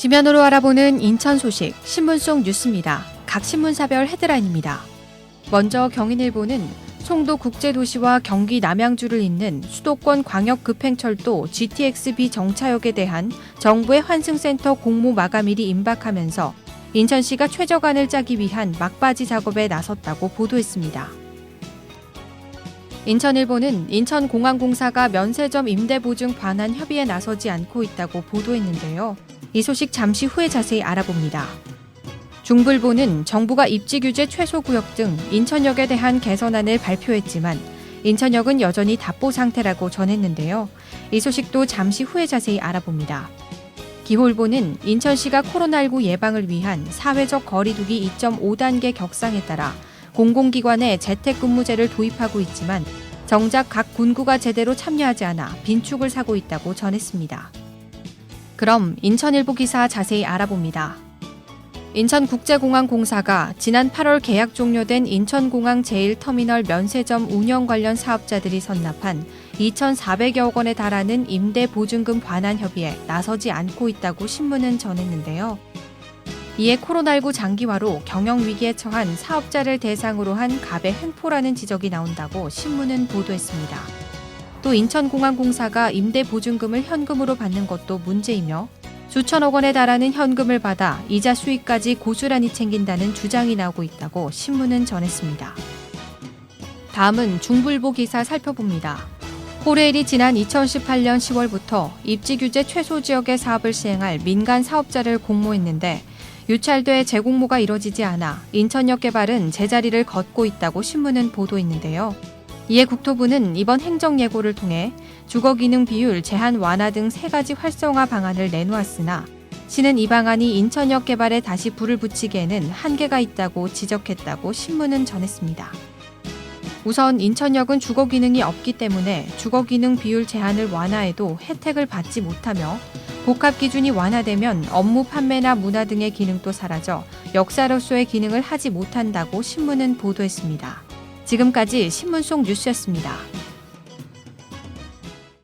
지면으로 알아보는 인천 소식 신문 속 뉴스입니다. 각 신문사별 헤드라인입니다. 먼저 경인일보는 송도 국제도시와 경기 남양주를 잇는 수도권 광역급행철도 GTX-B 정차역에 대한 정부의 환승센터 공모 마감일이 임박하면서 인천시가 최저간을 짜기 위한 막바지 작업에 나섰다고 보도했습니다. 인천일보는 인천공항공사가 면세점 임대보증 관한 협의에 나서지 않고 있다고 보도했는데요. 이 소식 잠시 후에 자세히 알아봅니다. 중불보는 정부가 입지 규제 최소 구역 등 인천역에 대한 개선안을 발표했지만 인천역은 여전히 답보 상태라고 전했는데요. 이 소식도 잠시 후에 자세히 알아봅니다. 기홀보는 인천시가 코로나19 예방을 위한 사회적 거리두기 2.5단계 격상에 따라 공공기관에 재택근무제를 도입하고 있지만 정작 각 군구가 제대로 참여하지 않아 빈축을 사고 있다고 전했습니다. 그럼 인천일보 기사 자세히 알아봅니다. 인천국제공항공사가 지난 8월 계약 종료된 인천공항 제1터미널 면세점 운영 관련 사업자들이 선납한 2,400여 원에 달하는 임대 보증금 반환 협의에 나서지 않고 있다고 신문은 전했는데요. 이에 코로나19 장기화로 경영 위기에 처한 사업자를 대상으로 한 갑의 횡포라는 지적이 나온다고 신문은 보도했습니다. 또 인천공항공사가 임대 보증금을 현금으로 받는 것도 문제이며 수천억 원에 달하는 현금을 받아 이자 수익까지 고스란히 챙긴다는 주장이 나오고 있다고 신문은 전했습니다. 다음은 중불보 기사 살펴봅니다. 호레일이 지난 2018년 10월부터 입지 규제 최소 지역의 사업을 시행할 민간 사업자를 공모했는데 유찰돼 재공모가 이뤄지지 않아 인천역 개발은 제자리를 걷고 있다고 신문은 보도했는데요. 이에 국토부는 이번 행정 예고를 통해 주거 기능 비율 제한 완화 등 세 가지 활성화 방안을 내놓았으나 시는 이 방안이 인천역 개발에 다시 불을 붙이기에는 한계가 있다고 지적했다고 신문은 전했습니다. 우선 인천역은 주거 기능이 없기 때문에 주거 기능 비율 제한을 완화해도 혜택을 받지 못하며 복합 기준이 완화되면 업무 판매나 문화 등의 기능도 사라져 역사로서의 기능을 하지 못한다고 신문은 보도했습니다. 지금까지 신문 속 뉴스였습니다.